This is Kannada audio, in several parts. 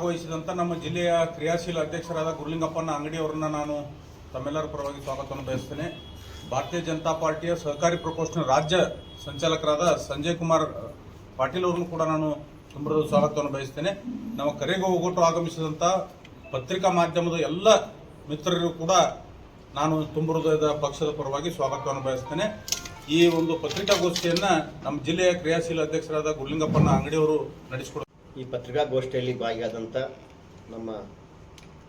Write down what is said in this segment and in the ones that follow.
ಭಾಗವಹಿಸಿದಂಥ ನಮ್ಮ ಜಿಲ್ಲೆಯ ಕ್ರಿಯಾಶೀಲ ಅಧ್ಯಕ್ಷರಾದ ಗುರುಲಿಂಗಪ್ಪನ ಅಂಗಡಿಯವರನ್ನ ನಾನು ತಮ್ಮೆಲ್ಲರ ಪರವಾಗಿ ಸ್ವಾಗತವನ್ನು ಬಯಸ್ತೇನೆ. ಭಾರತೀಯ ಜನತಾ ಪಾರ್ಟಿಯ ಸಹಕಾರಿ ಪ್ರಕೋಷ್ಠನ ರಾಜ್ಯ ಸಂಚಾಲಕರಾದ ಸಂಜಯ್ ಕುಮಾರ್ ಪಾಟೀಲ್ ಅವರನ್ನು ಕೂಡ ನಾನು ತುಂಬ ಸ್ವಾಗತವನ್ನು ಬಯಸ್ತೇನೆ. ನಮ್ಮ ಕರೆಗೆ ಒಗ್ಗಟ್ಟು ಆಗಮಿಸಿದಂಥ ಪತ್ರಿಕಾ ಮಾಧ್ಯಮದ ಎಲ್ಲ ಮಿತ್ರರಿಗೂ ಕೂಡ ನಾನು ತುಂಬ ಹೃದಯದ ಪಕ್ಷದ ಪರವಾಗಿ ಸ್ವಾಗತವನ್ನು ಬಯಸ್ತೇನೆ. ಈ ಒಂದು ಪತ್ರಿಕಾಗೋಷ್ಠಿಯನ್ನು ನಮ್ಮ ಜಿಲ್ಲೆಯ ಕ್ರಿಯಾಶೀಲ ಅಧ್ಯಕ್ಷರಾದ ಗುರುಲಿಂಗಪ್ಪನ ಅಂಗಡಿಯವರು ನಡೆಸಿಕೊಡ ಈ ಪತ್ರಿಕಾಗೋಷ್ಠಿಯಲ್ಲಿ ಭಾಗಿಯಾದಂಥ ನಮ್ಮ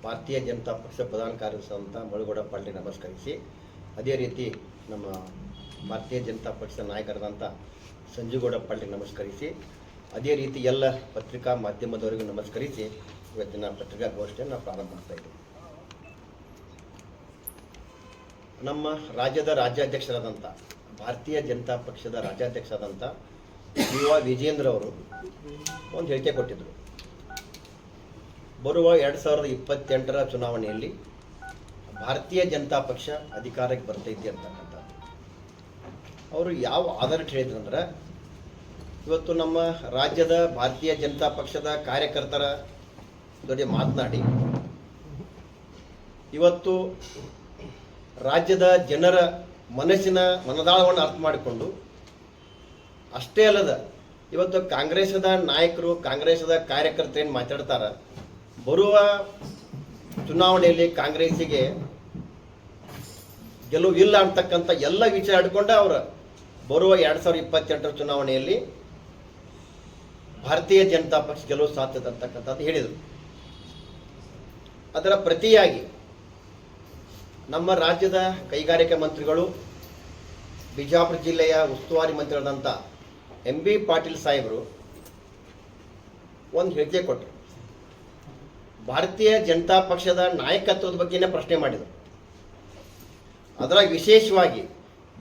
ಭಾರತೀಯ ಜನತಾ ಪಕ್ಷ ಪ್ರಧಾನ ಕಾರ್ಯದರ್ಶಿಯಾದಂಥ ಮಳುಗೋಡ ಪಾಲ್ಟಿ ನಮಸ್ಕರಿಸಿ. ಅದೇ ರೀತಿ ನಮ್ಮ ಭಾರತೀಯ ಜನತಾ ಪಕ್ಷದ ನಾಯಕರಾದಂಥ ಸಂಜುಗೌಡ ಪಾಲ್ಟಿ ನಮಸ್ಕರಿಸಿ. ಅದೇ ರೀತಿ ಎಲ್ಲ ಪತ್ರಿಕಾ ಮಾಧ್ಯಮದವರಿಗೂ ನಮಸ್ಕರಿಸಿ ಇವತ್ತಿನ ಪತ್ರಿಕಾಗೋಷ್ಠಿಯನ್ನು ಪ್ರಾರಂಭ ಮಾಡ್ತಾ ನಮ್ಮ ರಾಜ್ಯದ ರಾಜ್ಯಾಧ್ಯಕ್ಷರಾದಂಥ ಭಾರತೀಯ ಜನತಾ ಪಕ್ಷದ ರಾಜ್ಯಾಧ್ಯಕ್ಷರಾದಂಥ ಯುವ ವಿಜೇಂದ್ರ ಅವರು ಒಂದು ಹೇಳಿಕೆ ಕೊಟ್ಟಿದ್ದರು ಬರುವ ಎರಡು ಸಾವಿರದ ಇಪ್ಪತ್ತೆಂಟರ ಚುನಾವಣೆಯಲ್ಲಿ ಭಾರತೀಯ ಜನತಾ ಪಕ್ಷ ಅಧಿಕಾರಕ್ಕೆ ಬರ್ತೈತಿ ಅಂತಕ್ಕಂಥ ಅವರು ಯಾವ ಆಧಾರ್ ಹೇಳಿದ್ರು ಅಂದ್ರೆ, ಇವತ್ತು ನಮ್ಮ ರಾಜ್ಯದ ಭಾರತೀಯ ಜನತಾ ಪಕ್ಷದ ಕಾರ್ಯಕರ್ತರ ಜೊತೆ ಮಾತನಾಡಿ, ಇವತ್ತು ರಾಜ್ಯದ ಜನರ ಮನಸ್ಸಿನ ಮನದಾಳವನ್ನು ಅರ್ಥ ಮಾಡಿಕೊಂಡು ಅಷ್ಟೇ ಅಲ್ಲದ, ಇವತ್ತು ಕಾಂಗ್ರೆಸ್ದ ನಾಯಕರು ಕಾಂಗ್ರೆಸ್ದ ಕಾರ್ಯಕರ್ತರು ಏನು ಮಾತಾಡ್ತಾರ? ಬರುವ ಚುನಾವಣೆಯಲ್ಲಿ ಕಾಂಗ್ರೆಸ್ಸಿಗೆ ಗೆಲುವು ಇಲ್ಲ ಅಂತಕ್ಕಂಥ ಎಲ್ಲ ವಿಚಾರ ಹಿಡ್ಕೊಂಡು ಅವರು ಬರುವ ಎರಡು ಸಾವಿರದ ಇಪ್ಪತ್ತೆಂಟರ ಚುನಾವಣೆಯಲ್ಲಿ ಭಾರತೀಯ ಜನತಾ ಪಕ್ಷ ಗೆಲುವು ಸಾಧ್ಯತೆ ಅಂತಕ್ಕಂಥದ್ದು ಹೇಳಿದರು. ಅದರ ಪ್ರತಿಯಾಗಿ ನಮ್ಮ ರಾಜ್ಯದ ಕೈಗಾರಿಕಾ ಮಂತ್ರಿಗಳು, ಬಿಜಾಪುರ ಜಿಲ್ಲೆಯ ಉಸ್ತುವಾರಿ ಮಂತ್ರಿಗಳಾದಂಥ ಎಂ ಬಿ ಪಾಟೀಲ್ ಸಾಹೇಬರು ಒಂದು ಹೇಳಿಕೆ ಕೊಟ್ಟರು. ಭಾರತೀಯ ಜನತಾ ಪಕ್ಷದ ನಾಯಕತ್ವದ ಬಗ್ಗೆನೇ ಪ್ರಶ್ನೆ ಮಾಡಿದರು. ಅದರಾಗ ವಿಶೇಷವಾಗಿ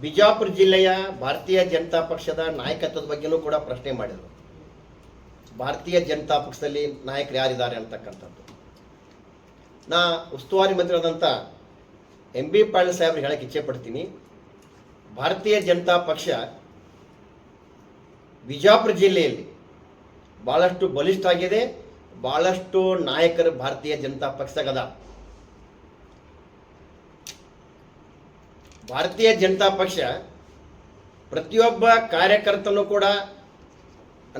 ಬಿಜಾಪುರ ಜಿಲ್ಲೆಯ ಭಾರತೀಯ ಜನತಾ ಪಕ್ಷದ ನಾಯಕತ್ವದ ಬಗ್ಗೆನೂ ಕೂಡ ಪ್ರಶ್ನೆ ಮಾಡಿದರು. ಭಾರತೀಯ ಜನತಾ ಪಕ್ಷದಲ್ಲಿ ನಾಯಕರು ಯಾರಿದ್ದಾರೆ ಅಂತಕ್ಕಂಥದ್ದು. ನಾ ಉಸ್ತುವಾರಿ ಮಂತ್ರಿಯಾದಂಥ ಎಂ ಬಿ ಪಾಟೀಲ್ ಸಾಹೇಬ್ರಿಗೆ ಹೇಳಕ್ಕೆ ಇಚ್ಛೆ ಪಡ್ತೀನಿ. ಭಾರತೀಯ ಜನತಾ ಪಕ್ಷ ಬಿಜಾಪುರ ಜಿಲ್ಲೆಯಲ್ಲಿ ಭಾಳಷ್ಟು ಬಲಿಷ್ಠ ಆಗಿದೆ ಭಾಳಷ್ಟು ನಾಯಕರು ಭಾರತೀಯ ಜನತಾ ಪಕ್ಷದಾಗದ ಭಾರತೀಯ ಜನತಾ ಪಕ್ಷ ಪ್ರತಿಯೊಬ್ಬ ಕಾರ್ಯಕರ್ತನೂ ಕೂಡ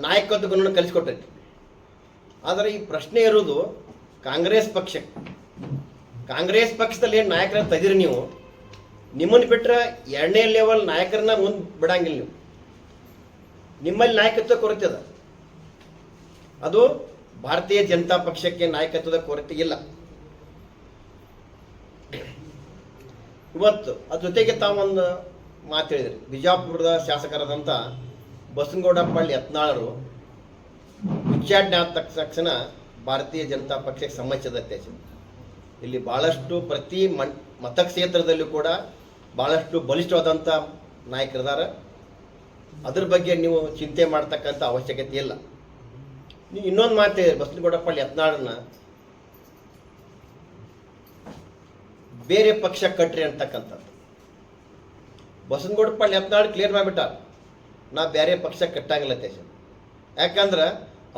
ನಾಯಕತ್ವ ಗುಣವನ್ನು ಕಲಿಸ್ಕೊಟ್ಟೈತಿ. ಆದರೆ ಈ ಪ್ರಶ್ನೆ ಇರೋದು ಕಾಂಗ್ರೆಸ್ ಪಕ್ಷಕ್ಕೆ ಕಾಂಗ್ರೆಸ್ ಪಕ್ಷದಲ್ಲಿ ಏನು ನಾಯಕರ ತೆಗೀರಿ ನೀವು? ನಿಮ್ಮನ್ನು ಬಿಟ್ಟರೆ ಎರಡನೇ ಲೆವೆಲ್ ನಾಯಕರನ್ನ ಮುಂದೆ ಬಿಡಂಗಿಲ್ಲ ನೀವು. ನಿಮ್ಮಲ್ಲಿ ನಾಯಕತ್ವ ಕೊರತೆ ಅದ. ಅದು ಭಾರತೀಯ ಜನತಾ ಪಕ್ಷಕ್ಕೆ ನಾಯಕತ್ವದ ಕೊರತೆ ಇಲ್ಲ. ಇವತ್ತು ಅದ್ರ ಜೊತೆಗೆ ತಾವೊಂದು ಮಾತು ಹೇಳಿದ್ರಿ. ಬಿಜಾಪುರದ ಶಾಸಕರಾದಂಥ ಬಸನಗೌಡಪ್ಪಳ್ಳಿ ಯತ್ನಾಳರು ಉಚ್ಚಾಟನೆ ಆದ ತಕ್ಷಣ ಭಾರತೀಯ ಜನತಾ ಪಕ್ಷಕ್ಕೆ ಸಂಬಂಧಿಸಿದಂತೆ ಇಲ್ಲಿ ಭಾಳಷ್ಟು ಪ್ರತಿ ಮನ್ ಮತಕ್ಷೇತ್ರದಲ್ಲೂ ಕೂಡ ಭಾಳಷ್ಟು ಬಲಿಷ್ಠವಾದಂಥ ನಾಯಕರಿದ್ದಾರೆ. ಅದ್ರ ಬಗ್ಗೆ ನೀವು ಚಿಂತೆ ಮಾಡ್ತಕ್ಕಂಥ ಅವಶ್ಯಕತೆ ಇಲ್ಲ. ನೀವು ಇನ್ನೊಂದು ಮಾತು ಬಸನಗೌಡಪ್ಪಳ್ಳಿ ಯತ್ನಾಳನ್ನ. ಬೇರೆ ಪಕ್ಷ ಕಟ್ರಿ ಅಂತಕ್ಕಂಥದ್ದು. ಬಸನಗೌಡಪ್ಪಳ್ಳಿ ಯತ್ನಾಳ್ ಕ್ಲಿಯರ್ ಮಾಡಿಬಿಟ್ಟಾರ. ನಾ ಬೇರೆ ಪಕ್ಷ ಕಟ್ಟಂಗಿಲ್ಲ ದೇಶ. ಯಾಕಂದ್ರೆ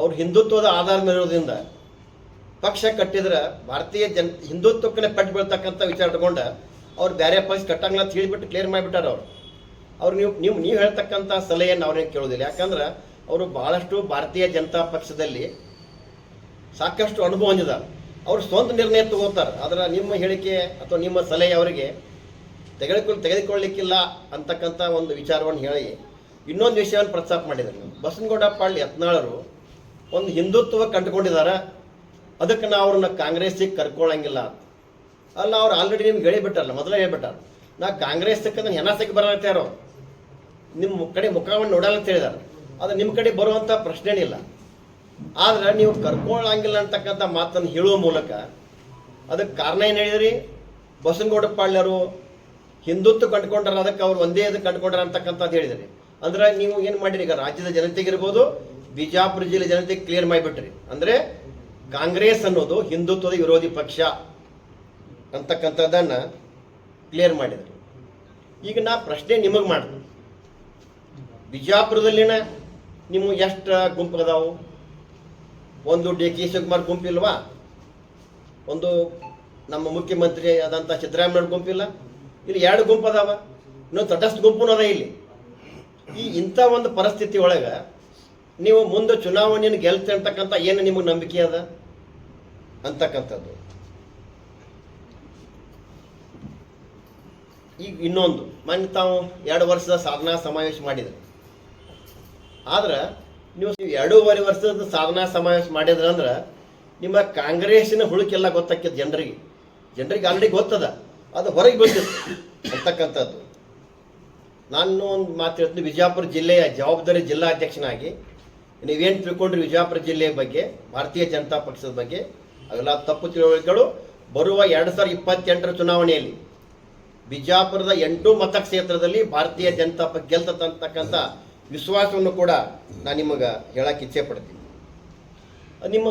ಅವ್ರು ಹಿಂದುತ್ವದ ಆಧಾರ ಮೇಲಿರೋದ್ರಿಂದ ಪಕ್ಷ ಕಟ್ಟಿದ್ರೆ ಭಾರತೀಯ ಜನ ಹಿಂದುತ್ವಕ್ಕನೆ ಪಟ್ಟು ಬೀಳ್ತಕ್ಕಂಥ ವಿಚಾರ ಇಟ್ಕೊಂಡು ಅವ್ರು ಬೇರೆ ಪಕ್ಷ ಕಟ್ಟಂಗಿಲ್ಲ ಅಂತ ಹೇಳಿಬಿಟ್ಟು ಕ್ಲಿಯರ್ ಮಾಡಿಬಿಟ್ಟಾರ ಅವ್ರು. ಅವ್ರು ನೀವು ನೀವು ನೀವು ಹೇಳ್ತಕ್ಕಂಥ ಸಲಹೆಯನ್ನು ಅವ್ರೇನು ಕೇಳೋದಿಲ್ಲ. ಯಾಕಂದ್ರೆ ಅವರು ಬಹಳಷ್ಟು ಭಾರತೀಯ ಜನತಾ ಪಕ್ಷದಲ್ಲಿ ಸಾಕಷ್ಟು ಅನುಭವ ಹೊಂದಿದ್ದಾರೆ ಅವರು ಸ್ವಂತ ನಿರ್ಣಯ ತಗೋತಾರೆ. ಆದರೆ ನಿಮ್ಮ ಹೇಳಿಕೆ ಅಥವಾ ನಿಮ್ಮ ಸಲಹೆ ಅವರಿಗೆ ತೆಗೆದುಕೊಳ್ಳ ತೆಗೆದುಕೊಳ್ಳಿಕ್ಕಿಲ್ಲ ಅಂತಕ್ಕಂಥ ಒಂದು ವಿಚಾರವನ್ನು ಹೇಳಿ ಇನ್ನೊಂದು ವಿಷಯವನ್ನು ಪ್ರಸ್ತಾಪ ಮಾಡಿದರು. ಬಸನಗೌಡ ಪಾಳ್ ಯತ್ನಾಳರು ಒಂದು ಹಿಂದುತ್ವ ಕಂಡುಕೊಂಡಿದ್ದಾರೆ. ಅದಕ್ಕೆ ನಾವು ಅವ್ರನ್ನ ಕಾಂಗ್ರೆಸ್ಸಿಗೆ ಕರ್ಕೊಳ್ಳಂಗಿಲ್ಲ ಅಲ್ಲ, ಅವ್ರು ಆಲ್ರೆಡಿ ನಿಮ್ಗೆ ಹೇಳಿಬಿಟ್ಟಾರಲ್ಲ ಮೊದಲೇ ಹೇಳ್ಬಿಟ್ಟಾರ. ನಾ ಕಾಂಗ್ರೆಸ್ಸಕ್ಕೆ ನಾನು ಹೆಣಸಕ್ಕೆ ಬರತ್ತಾರೋ ನಿಮ್ಮ ಕಡೆ ಮುಖವನ್ನು ನೋಡಲ್ಲ ಅಂತ ಹೇಳಿದಾರೆ. ಅದು ನಿಮ್ಮ ಕಡೆ ಬರುವಂಥ ಪ್ರಶ್ನೆನಿಲ್ಲ. ಆದ್ರೆ ನೀವು ಕರ್ಕೊಳ್ಳಂಗಿಲ್ಲ ಅಂತಕ್ಕಂಥ ಮಾತನ್ನು ಹೇಳುವ ಮೂಲಕ ಅದಕ್ಕೆ ಕಾರಣ ಏನು ಹೇಳಿದ್ರಿ? ಬಸನಗೌಡ ಪಾಳ್ಯರು ಹಿಂದುತ್ವ ಕಂಡುಕೊಂಡ್ರ, ಅದಕ್ಕೆ ಅವ್ರು ಒಂದೇ ಇದಕ್ಕೆ ಕಂಡುಕೊಂಡ್ರ ಅಂತಕ್ಕಂಥದ್ದು ಹೇಳಿದ್ರಿ. ಅಂದ್ರೆ ನೀವು ಏನು ಮಾಡಿರಿ? ಈಗ ರಾಜ್ಯದ ಜನತೆಗೆ ಇರ್ಬೋದು, ಬಿಜಾಪುರ ಜಿಲ್ಲೆ ಜನತೆಗೆ ಕ್ಲಿಯರ್ ಮಾಡಿಬಿಟ್ರಿ. ಅಂದ್ರೆ ಕಾಂಗ್ರೆಸ್ ಅನ್ನೋದು ಹಿಂದುತ್ವದ ವಿರೋಧಿ ಪಕ್ಷ ಅಂತಕ್ಕಂಥದ್ದನ್ನು ಕ್ಲಿಯರ್ ಮಾಡಿದ್ರಿ. ಈಗ ನಾ ಪ್ರಶ್ನೆ ನಿಮಗೆ ಮಾಡ್ತೀನಿ. ಬಿಜಾಪುರದಲ್ಲಿನ ನಿಮ್ಮ ಎಷ್ಟು ಗುಂಪು ಅದಾವು? ಒಂದು ಡಿ ಕೆ ಶಿವಕುಮಾರ್ ಗುಂಪಿಲ್ವಾ ಒಂದು ನಮ್ಮ ಮುಖ್ಯಮಂತ್ರಿ ಆದಂಥ ಸಿದ್ದರಾಮಯ್ಯ ಗುಂಪಿಲ್ಲ ಇಲ್ಲಿ? ಎರಡು ಗುಂಪು ಅದಾವ. ಇನ್ನೊಂದು ತಟಸ್ಥ ಗುಂಪು ಅದ ಇಲ್ಲಿ. ಈ ಇಂಥ ಒಂದು ಪರಿಸ್ಥಿತಿ ಒಳಗೆ ನೀವು ಮುಂದೆ ಚುನಾವಣೆಯನ್ನು ಗೆಲ್ತೆ ಅಂತಕ್ಕಂಥ ಏನು ನಿಮಗೆ ನಂಬಿಕೆ ಅದ? ಅಂತಕ್ಕಂಥದ್ದು. ಈಗ ಇನ್ನೊಂದು. ಮೊನ್ನೆ ತಾವು ಎರಡು ವರ್ಷದ ಸಾಧನಾ ಸಮಾವೇಶ ಮಾಡಿದ್ರಿ. ಆದ್ರೆ ನೀವು ಎರಡೂವರೆ ವರ್ಷದ ಸಾಧನಾ ಸಮಾವೇಶ ಮಾಡಿದ್ರ ಅಂದ್ರೆ ನಿಮ್ಮ ಕಾಂಗ್ರೆಸ್ಸಿನ ಹುಳುಕೆಲ್ಲ ಗೊತ್ತಾಕ್ಯದ ಜನರಿಗೆ. ಜನರಿಗೆ ಆಲ್ರೆಡಿ ಗೊತ್ತದ. ಅದು ಹೊರಗೆ ಬಂದಿತ್ತು ಅಂತಕ್ಕಂಥದ್ದು. ನಾನು ಒಂದು ಮಾತು ಹೇಳ್ತೀನಿ ವಿಜಯಪುರ ಜಿಲ್ಲೆಯ ಜವಾಬ್ದಾರಿ ಜಿಲ್ಲಾಧ್ಯಕ್ಷನಾಗಿ ನೀವೇನು ತಿಳ್ಕೊಂಡ್ರಿ ವಿಜಯಪುರ ಜಿಲ್ಲೆಯ ಬಗ್ಗೆ, ಭಾರತೀಯ ಜನತಾ ಪಕ್ಷದ ಬಗ್ಗೆ, ಅವೆಲ್ಲ ತಪ್ಪು ತಿಳುವಳಿಕೆಗಳು ಬರುವ ಎರಡು ಸಾವಿರದ ಇಪ್ಪತ್ತೆಂಟರ ಚುನಾವಣೆಯಲ್ಲಿ ಬಿಜಾಪುರದ ಎಂಟು ಮತಕ್ಷೇತ್ರದಲ್ಲಿ ಭಾರತೀಯ ಜನತಾ ಪಕ್ಷ ಗೆಲ್ತಕ್ಕಂಥ ವಿಶ್ವಾಸವನ್ನು ಕೂಡ ನಾನು ನಿಮಗೆ ಹೇಳಕ್ಕೆ ಇಚ್ಛೆ ಪಡ್ತೀನಿ. ನಿಮ್ಮ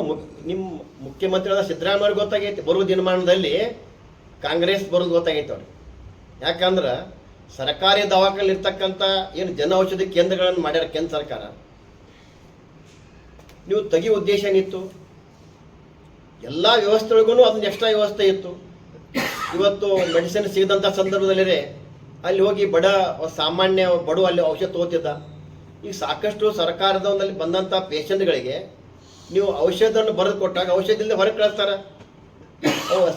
ನಿಮ್ಮ ಮುಖ್ಯಮಂತ್ರಿಗಳ ಸಿದ್ದರಾಮಯ್ಯ ಗೊತ್ತಾಗೈತಿ, ಬರುವ ದಿನಮಾನದಲ್ಲಿ ಕಾಂಗ್ರೆಸ್ ಬರೋದು ಗೊತ್ತಾಗೈತೆ ಅವ್ರಿಗೆ. ಯಾಕಂದ್ರೆ ಸರ್ಕಾರಿ ದವಾಖಾನೆ ಇರ್ತಕ್ಕಂಥ ಏನು ಜನ ಔಷಧಿ ಕೇಂದ್ರಗಳನ್ನು ಮಾಡ್ಯಾರ ಕೇಂದ್ರ ಸರ್ಕಾರ. ನೀವು ತಗಿ ಉದ್ದೇಶ ಏನಿತ್ತು? ಎಲ್ಲ ವ್ಯವಸ್ಥೆಗಳಿಗೂ ಅದನ್ನ ಎಕ್ಸ್ಟ್ರಾ ವ್ಯವಸ್ಥೆ ಇತ್ತು. ಇವತ್ತು ಮೆಡಿಸಿನ್ ಸಿಗದಂಥ ಸಂದರ್ಭದಲ್ಲಿ ಅಲ್ಲಿ ಹೋಗಿ ಬಡ, ಸಾಮಾನ್ಯ ಬಡವ ಅಲ್ಲಿ ಔಷಧ ತಗೋತಿದ್ದ. ಈಗ ಸಾಕಷ್ಟು ಸರ್ಕಾರದ ಒಂದಲ್ಲಿ ಬಂದಂಥ ಪೇಷಂಟ್ಗಳಿಗೆ ನೀವು ಔಷಧವನ್ನು ಬರೆದು ಕೊಟ್ಟಾಗ ಔಷಧದಿಂದ ಹೊರಗೆ ಕಳಿಸ್ತಾರೆ.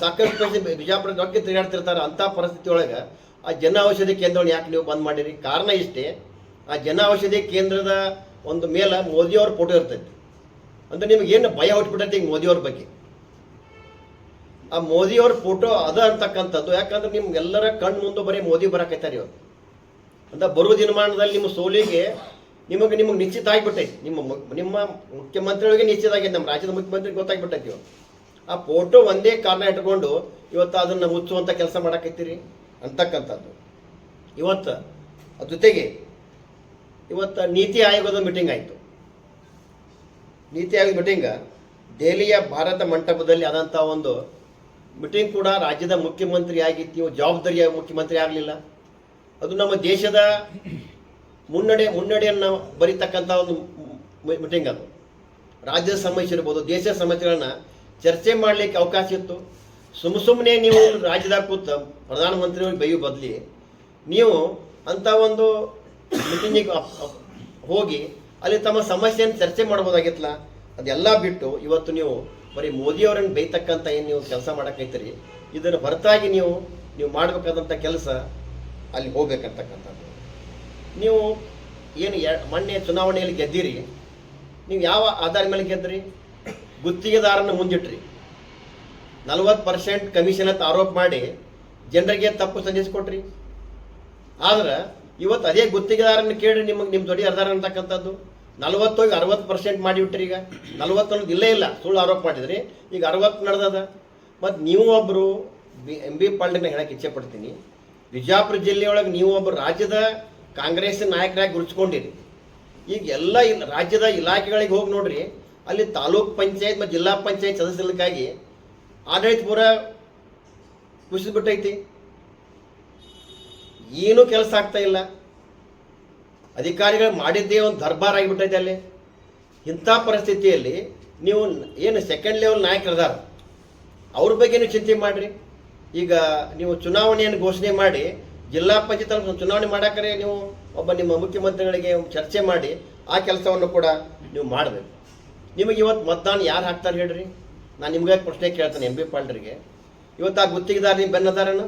ಸಾಕಷ್ಟು ಪೇಷಂಟ್ ಬಿಜಾಪುರ ಡಾಕ್ಟರ್ ತಿರುಗಾಡ್ತಿರ್ತಾರೆ ಅಂಥ ಪರಿಸ್ಥಿತಿ ಒಳಗೆ ಆ ಜನ ಔಷಧಿ ಕೇಂದ್ರವನ್ನು ಯಾಕೆ ನೀವು ಬಂದ್ ಮಾಡಿರಿ? ಕಾರಣ ಇಷ್ಟೇ, ಆ ಜನ ಔಷಧಿ ಕೇಂದ್ರದ ಒಂದು ಮೇಲೆ ಮೋದಿಯವ್ರ ಫೋಟೋ ಇರ್ತೈತಿ. ಅಂದ್ರೆ ನಿಮ್ಗೆ ಏನು ಭಯ ಹುಟ್ಬಿಟ್ಟೈತಿ ಈಗ ಮೋದಿಯವ್ರ ಬಗ್ಗೆ? ಆ ಮೋದಿಯವ್ರ ಫೋಟೋ ಅದ ಅಂತಕ್ಕಂಥದ್ದು, ಯಾಕಂದ್ರೆ ನಿಮ್ಗೆಲ್ಲರ ಕಣ್ಣು ಮುಂದೆ ಬರೀ ಮೋದಿ ಬರಕೈತಾರೆ ಇವತ್ತು ಅಂತ ಬರುವ ದಿನಮಾನದಲ್ಲಿ ನಿಮ್ಮ ಸೋಲಿಗೆ ನಿಮಗೆ ನಿಮಗೆ ನಿಶ್ಚಿತ ಆಗಿಬಿಟ್ಟೈತಿ ನಿಮ್ಮ ನಿಮ್ಮ ಮುಖ್ಯಮಂತ್ರಿಗಳಿಗೆ ನಿಶ್ಚಿತ ಆಗಿದೆ. ನಮ್ಮ ರಾಜ್ಯದ ಮುಖ್ಯಮಂತ್ರಿಗೆ ಗೊತ್ತಾಗ್ಬಿಟ್ಟೈತಿ ಆ ಫೋಟೋ ಒಂದೇ ಕಾರಣ ಇಟ್ಕೊಂಡು ಇವತ್ತು ಅದನ್ನು ಮುಚ್ಚುವಂಥ ಕೆಲಸ ಮಾಡಕತ್ತೀರಿ ಅಂತಕ್ಕಂಥದ್ದು. ಇವತ್ತು ಅದ ಜೊತೆಗೆ ಇವತ್ತು ನೀತಿ ಆಯೋಗದ ಮೀಟಿಂಗ್ ಆಯಿತು. ನೀತಿ ಆಯೋಗದ ಮೀಟಿಂಗ್ ದೆಹಲಿಯ ಭಾರತ ಮಂಟಪದಲ್ಲಿ ಆದಂಥ ಒಂದು ಮೀಟಿಂಗ್ ಕೂಡ ರಾಜ್ಯದ ಮುಖ್ಯಮಂತ್ರಿಯಾಗಿ ನೀವು ಜವಾಬ್ದಾರಿಯ ಮುಖ್ಯಮಂತ್ರಿ ಆಗಲಿಲ್ಲ. ಅದು ನಮ್ಮ ದೇಶದ ಮುನ್ನಡೆ, ಮುನ್ನಡೆಯನ್ನು ಬರೀತಕ್ಕಂಥ ಒಂದು ಮೀಟಿಂಗ್ ಅದು. ರಾಜ್ಯದ ಸಮಸ್ಯೆ ಇರ್ಬೋದು, ದೇಶದ ಸಮಸ್ಯೆಗಳನ್ನ ಚರ್ಚೆ ಮಾಡಲಿಕ್ಕೆ ಅವಕಾಶ ಇತ್ತು. ಸುಮ್ಮ ಸುಮ್ಮನೆ ನೀವು ರಾಜ್ಯದಾಗ ಕೂತ ಪ್ರಧಾನಮಂತ್ರಿಯವ್ರಿಗೆ ಬೈಯು ಬದಲಿ ನೀವು ಅಂಥ ಒಂದು ಮೀಟಿಂಗಿಗೆ ಹೋಗಿ ಅಲ್ಲಿ ತಮ್ಮ ಸಮಸ್ಯೆಯನ್ನು ಚರ್ಚೆ ಮಾಡ್ಬೋದಾಗಿತ್ತಲ್ಲ, ಅದೆಲ್ಲ ಬಿಟ್ಟು ಇವತ್ತು ನೀವು ಬರೀ ಮೋದಿಯವರನ್ನು ಬೈತಕ್ಕಂಥ ಏನು ನೀವು ಕೆಲಸ ಮಾಡೋಕ್ಕೈತಿರಿ ಇದನ್ನು ಹೊರತಾಗಿ ನೀವು ನೀವು ಮಾಡಬೇಕಾದಂಥ ಕೆಲಸ ಅಲ್ಲಿ ಹೋಗ್ಬೇಕಂತಕ್ಕಂಥದ್ದು. ನೀವು ಏನು ಮೊನ್ನೆ ಚುನಾವಣೆಯಲ್ಲಿ ಗೆದ್ದಿರಿ, ನೀವು ಯಾವ ಆಧಾರ ಮೇಲೆ ಗೆದ್ದಿರಿ? ಗುತ್ತಿಗೆದಾರನ ಮುಂದಿಟ್ರಿ. ನಲವತ್ತು ಪರ್ಸೆಂಟ್ ಕಮಿಷನ್ ಅಂತ ಆರೋಪ ಮಾಡಿ ಜನರಿಗೆ ತಪ್ಪು ಸಂದೇಶ ಕೊಟ್ರಿ. ಆದ್ರೆ ಇವತ್ತು ಅದೇ ಗುತ್ತಿಗೆದಾರನ ಕೇಳಿ ನಿಮಗೆ ನಿಮ್ಮ ದೊಡ್ಡ ಆಧಾರ ಅಂತಕ್ಕಂಥದ್ದು. ನಲವತ್ತೋಗಿ ಅರವತ್ತು ಪರ್ಸೆಂಟ್ ಮಾಡಿಬಿಟ್ರಿ ಈಗ. ನಲವತ್ತು ಇಲ್ಲೇ ಇಲ್ಲ, ಸುಳ್ಳು ಆರೋಪ ಮಾಡಿದ್ರಿ. ಈಗ ಅರವತ್ತು ನಡೆದದ. ಮತ್ತು ನೀವು ಒಬ್ಬರು ಬಿ ಎಂ ಬಿ ಪಾಲ್ಡಿನ ಹೇಳಕ್ಕೆ ಇಚ್ಛೆ ಪಡ್ತೀನಿ. ಬಿಜಾಪುರ ಜಿಲ್ಲೆಯೊಳಗೆ ನೀವು ಒಬ್ಬರು ರಾಜ್ಯದ ಕಾಂಗ್ರೆಸ್ ನಾಯಕರಾಗಿ ಗುರುತಿಸ್ಕೊಂಡಿರಿ ಈಗ ಎಲ್ಲ ರಾಜ್ಯದ ಇಲಾಖೆಗಳಿಗೆ ಹೋಗಿ ನೋಡ್ರಿ, ಅಲ್ಲಿ ತಾಲೂಕ್ ಪಂಚಾಯತ್ ಮತ್ತು ಜಿಲ್ಲಾ ಪಂಚಾಯತ್ ಸದಸ್ಯರಿಗಾಗಿ ಆಡಳಿತ ಪೂರ ಕುಸಿದ್ಬಿಟ್ಟೈತಿ. ಏನೂ ಕೆಲಸ ಆಗ್ತಾ ಇಲ್ಲ. ಅಧಿಕಾರಿಗಳು ಮಾಡಿದ್ದೇ ಒಂದು ದರ್ಬಾರ್ ಆಗಿಬಿಟ್ಟೈತೆ ಅಲ್ಲಿ. ಇಂಥ ಪರಿಸ್ಥಿತಿಯಲ್ಲಿ ನೀವು ಏನು ಸೆಕೆಂಡ್ ಲೆವೆಲ್ ನಾಯಕರದಾರ ಅವ್ರ ಬಗ್ಗೆ ನೀವು ಚಿಂತೆ ಮಾಡಿರಿ. ಈಗ ನೀವು ಚುನಾವಣೆಯನ್ನು ಘೋಷಣೆ ಮಾಡಿ ಜಿಲ್ಲಾ ಪಂಚಾಯತ್ ಚುನಾವಣೆ ಮಾಡಾಕರೆ ನೀವು ಒಬ್ಬ ನಿಮ್ಮ ಮುಖ್ಯಮಂತ್ರಿಗಳಿಗೆ ಚರ್ಚೆ ಮಾಡಿ ಆ ಕೆಲಸವನ್ನು ಕೂಡ ನೀವು ಮಾಡಬೇಕು. ನಿಮಗೆ ಇವತ್ತು ಮತದಾನ ಯಾರು ಹಾಕ್ತಾರೆ ಹೇಳ್ರಿ? ನಾನು ನಿಮ್ಗೆ ಪ್ರಶ್ನೆ ಕೇಳ್ತೇನೆ ಎಂ ಬಿ ಪಾಂಡ್ರಿಗೆ. ಇವತ್ತು ಆ ಗುತ್ತಿಗೆದಾರ ನಿಮ್ಮ ಬೆನ್ನದಾರನು?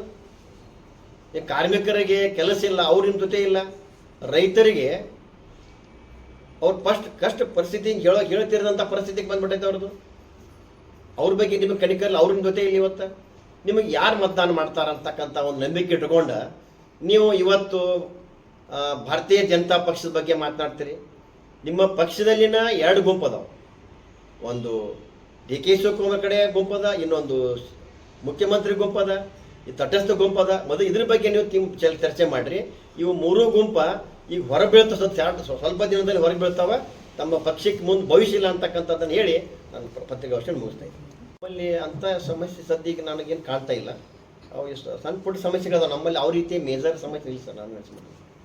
ಕಾರ್ಮಿಕರಿಗೆ ಕೆಲಸ ಇಲ್ಲ, ಅವ್ರ ಜೊತೆ ಇಲ್ಲ. ರೈತರಿಗೆ ಅವ್ರ ಫಸ್ಟ್ ಕಷ್ಟ ಪರಿಸ್ಥಿತಿ ಹೇಳೋ ಹೇಳ್ತಿರೋದಂಥ ಪರಿಸ್ಥಿತಿಗೆ ಬಂದ್ಬಿಟ್ಟೈತೆ ಅವ್ರದ್ದು ಅವ್ರ ಬಗ್ಗೆ ನಿಮಗೆ ಕಣಿಕಲ್ಲ ಅವ್ರ ಜೊತೆ ಇಲ್ಲ ಇವತ್ತು. ನಿಮಗೆ ಯಾರು ಮತದಾನ ಮಾಡ್ತಾರಂತಕ್ಕಂಥ ಒಂದು ನಂಬಿಕೆ ಇಟ್ಕೊಂಡ ನೀವು ಇವತ್ತು ಭಾರತೀಯ ಜನತಾ ಪಕ್ಷದ ಬಗ್ಗೆ ಮಾತನಾಡ್ತೀರಿ. ನಿಮ್ಮ ಪಕ್ಷದಲ್ಲಿನ ಎರಡು ಗುಂಪು ಅದಾವೆ. ಒಂದು ಡಿ ಕೆ ಶಿವಕುಮಾರ್ ಕಡೆ ಗುಂಪದ ಇನ್ನೊಂದು ಮುಖ್ಯಮಂತ್ರಿ ಗುಂಪದ ಈ ತಟಸ್ಥ ಗುಂಪದ ಮೊದಲು ಇದ್ರ ಬಗ್ಗೆ ನೀವು ಚರ್ಚೆ ಮಾಡ್ರಿ. ಇವು ಮೂರು ಗುಂಪ ಈಗ ಹೊರ ಬೀಳ್ತಾ ಸ್ವಲ್ಪ ಸ್ವಲ್ಪ ದಿನದಲ್ಲಿ ಹೊರಗೆ ಬೀಳ್ತಾವ. ತಮ್ಮ ಪಕ್ಷಕ್ಕೆ ಮುಂದೆ ಭವಿಷ್ಯ ಇಲ್ಲ ಅಂತಕ್ಕಂಥದ್ದನ್ನು ಹೇಳಿ ನಾನು ಪತ್ರಿಕಾಗೋಷ್ಠಿಯನ್ನು ಮುಗಿಸ್ತಾ ಇದ್ದೀನಿ. ನಮ್ಮಲ್ಲಿ ಅಂಥ ಸಮಸ್ಯೆ ಸದ್ಯಕ್ಕೆ ನನಗೇನು ಕಾಣ್ತಾ ಇಲ್ಲ. ಅವು ಎಷ್ಟು ಸಣ್ಣ ಪುಟ್ಟ ಸಮಸ್ಯೆಗಳದಾವ ನಮ್ಮಲ್ಲಿ ಯಾವ ರೀತಿ ಮೇಜರ್ ಸಮಸ್ಯೆ ಇಲ್ಲ ಸರ್ ನಾನು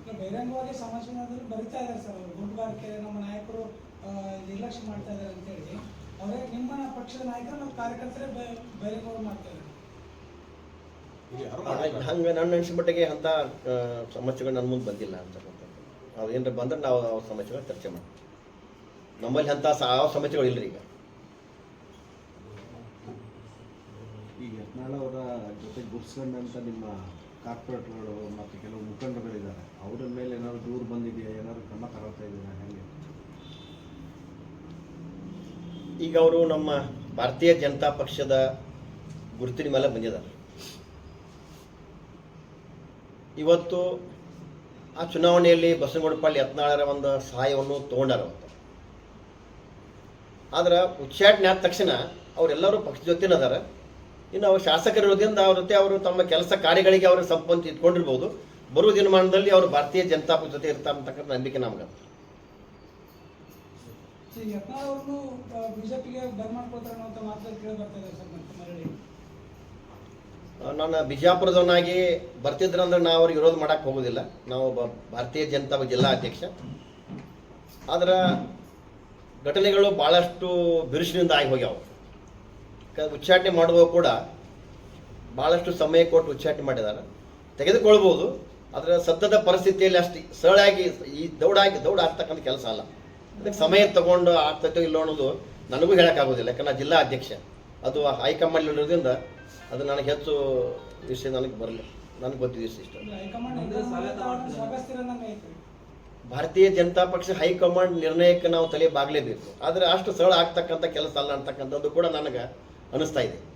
ಈಗ ಬಹಿರಂಗವಾಗಿ ಸಮಾಜವಾದರು ಬರಿತಾ ಇದ್ದಾರೆ ಸರ್ ಗುಂಡುಗಾರಿಕೆ ನಮ್ಮ ನಾಯಕರು ಆ, ನಿರ್ಲಕ್ಷ್ಯ ಮಾಡ್ತಾ ಇದ್ದಾರೆ ಅಂತೇಳಿ ಅವರೇ ನಿಮ್ಮ ಪಕ್ಷದ ನಾಯಕರು ನಮ್ಮ ಕಾರ್ಯಕರ್ತರೇ ಬಹಿರಂಗವಾಗಿ ಮಾಡ್ತಾರೆ? ಇಲ್ಲಿ ಹಂಗೆ ನನ್ನ ಅನ್ಸಿದ ಮಟ್ಟಿಗೆ ಅಂಥ ಸಮಸ್ಯೆಗಳು ನನ್ನ ಮುಂದೆ ಬಂದಿಲ್ಲ ಅಂತಕ್ಕಂಥದ್ದು ಅವ್ರು ಏನಾರ ಬಂದ್ರೆ ನಾವು ಅವ್ರ ಸಮಸ್ಯೆಗಳು ಚರ್ಚೆ ಮಾಡ್ತೀವಿ. ನಮ್ಮಲ್ಲಿ ಅಂಥ ಸ- ಯಾವ ಸಮಸ್ಯೆಗಳು ಇಲ್ಲರಿ ಈಗ. ಈಗ ಯತ್ನಾಳ ಅವರ ಜೊತೆ ಗುರ್ಸ್ಕೊಂಡಂಥ ನಿಮ್ಮ ಕಾರ್ಪೊರೇಟ್ಗಳು ಮತ್ತು ಕೆಲವು ಮುಖಂಡರುಗಳಿದ್ದಾರೆ ಅವರ ಮೇಲೆ ಏನಾದ್ರು ದೂರು ಬಂದಿದೆಯಾ? ಏನಾದ್ರು ಕ್ರಮ ತಗೊಳ್ತಾ ಇದ್ದೀರಾ? ಹೆಂಗೆ? ಈಗ ಅವರು ನಮ್ಮ ಭಾರತೀಯ ಜನತಾ ಪಕ್ಷದ ಗುರುತಿನ ಮೇಲೆ ಬಂದಿದ್ದಾರೆ. ಇವತ್ತು ಆ ಚುನಾವಣೆಯಲ್ಲಿ ಬಸವನಗುಡಪಳ್ಳಿ ಯತ್ನಾಳರ ಒಂದು ಸಹಾಯವನ್ನು ತಗೊಂಡಾರ ಆದ್ರೆ ಉಚ್ಚಾಟನೆ ಆದ ತಕ್ಷಣ ಅವರೆಲ್ಲರೂ ಪಕ್ಷದ ಜೊತೆನೇ ಅದಾರ ಇನ್ನು ಅವರು ಶಾಸಕರಿರೋದ್ರಿಂದ ಅವ್ರ ಜೊತೆ ಅವರು ತಮ್ಮ ಕೆಲಸ ಕಾರ್ಯಗಳಿಗೆ ಅವರು ಸಂಪಂತ ಇಟ್ಕೊಂಡಿರ್ಬೋದು. ಬರುವ ದಿನಮಾನದಲ್ಲಿ ಅವರು ಭಾರತೀಯ ಜನತಾ ಪಕ್ಷ ಜೊತೆ ಇರ್ತಾರ ಅಂತಕ್ಕಂಥ ನಂಬಿಕೆ ನಮ್ಗೆ ನಾನು ಬಿಜಾಪುರದವನಾಗಿ ಬರ್ತಿದ್ರಂದ್ರೆ ನಾವು ಅವ್ರಿಗೆ ವಿರೋಧ ಮಾಡಕ್ ಹೋಗೋದಿಲ್ಲ. ನಾವು ಭಾರತೀಯ ಜನತಾ ಜಿಲ್ಲಾ ಅಧ್ಯಕ್ಷ. ಆದ್ರೆ ಘಟನೆಗಳು ಭಾಳಷ್ಟು ಬಿರುಸಿನಿಂದ ಆಗಿ ಹೋಗ್ಯಾವ. ಉಚ್ಚಾಟನೆ ಮಾಡುವಾಗ ಕೂಡ ಭಾಳಷ್ಟು ಸಮಯ ಕೊಟ್ಟು ಉಚ್ಚಾಟನೆ ಮಾಡಿದ್ದಾರೆ ತೆಗೆದುಕೊಳ್ಬೋದು, ಆದರೆ ಸದ್ಯದ ಪರಿಸ್ಥಿತಿಯಲ್ಲಿ ಅಷ್ಟು ಸರಳಾಗಿ ಈ ದೌಡಾಗಿ ದೌಡ ಆಗ್ತಕ್ಕಂಥ ಕೆಲಸ ಅಲ್ಲ. ಅದಕ್ಕೆ ಸಮಯ ತಗೊಂಡು ಆಗ್ತೈತೋ ಇಲ್ಲೋ ಅನ್ನೋದು ನನಗೂ ಹೇಳೋಕ್ಕಾಗೋದಿಲ್ಲ. ಯಾಕಂದ್ರೆ ಜಿಲ್ಲಾ ಅಧ್ಯಕ್ಷ. ಅದು ಹೈಕಮಾಂಡ್ ಇರೋದ್ರಿಂದ ಅದು ನನಗೆ ಹೆಚ್ಚು ವಿಷಯ ನನಗೆ ಬರಲಿ ನನಗೆ ಗೊತ್ತಿದೆ ಇಷ್ಟು ಭಾರತೀಯ ಜನತಾ ಪಕ್ಷ ಹೈಕಮಾಂಡ್ ನಿರ್ಣಯಕ್ಕೆ ನಾವು ತಲೆ ಬಾಗಲೇಬೇಕು. ಆದರೆ ಅಷ್ಟು ಸರಳ ಆಗ್ತಕ್ಕಂಥ ಕೆಲಸ ಅಲ್ಲ ಅಂತಕ್ಕಂಥದ್ದು ಕೂಡ ನನಗೆ ಅನಿಸ್ತಾ ಇದೆ.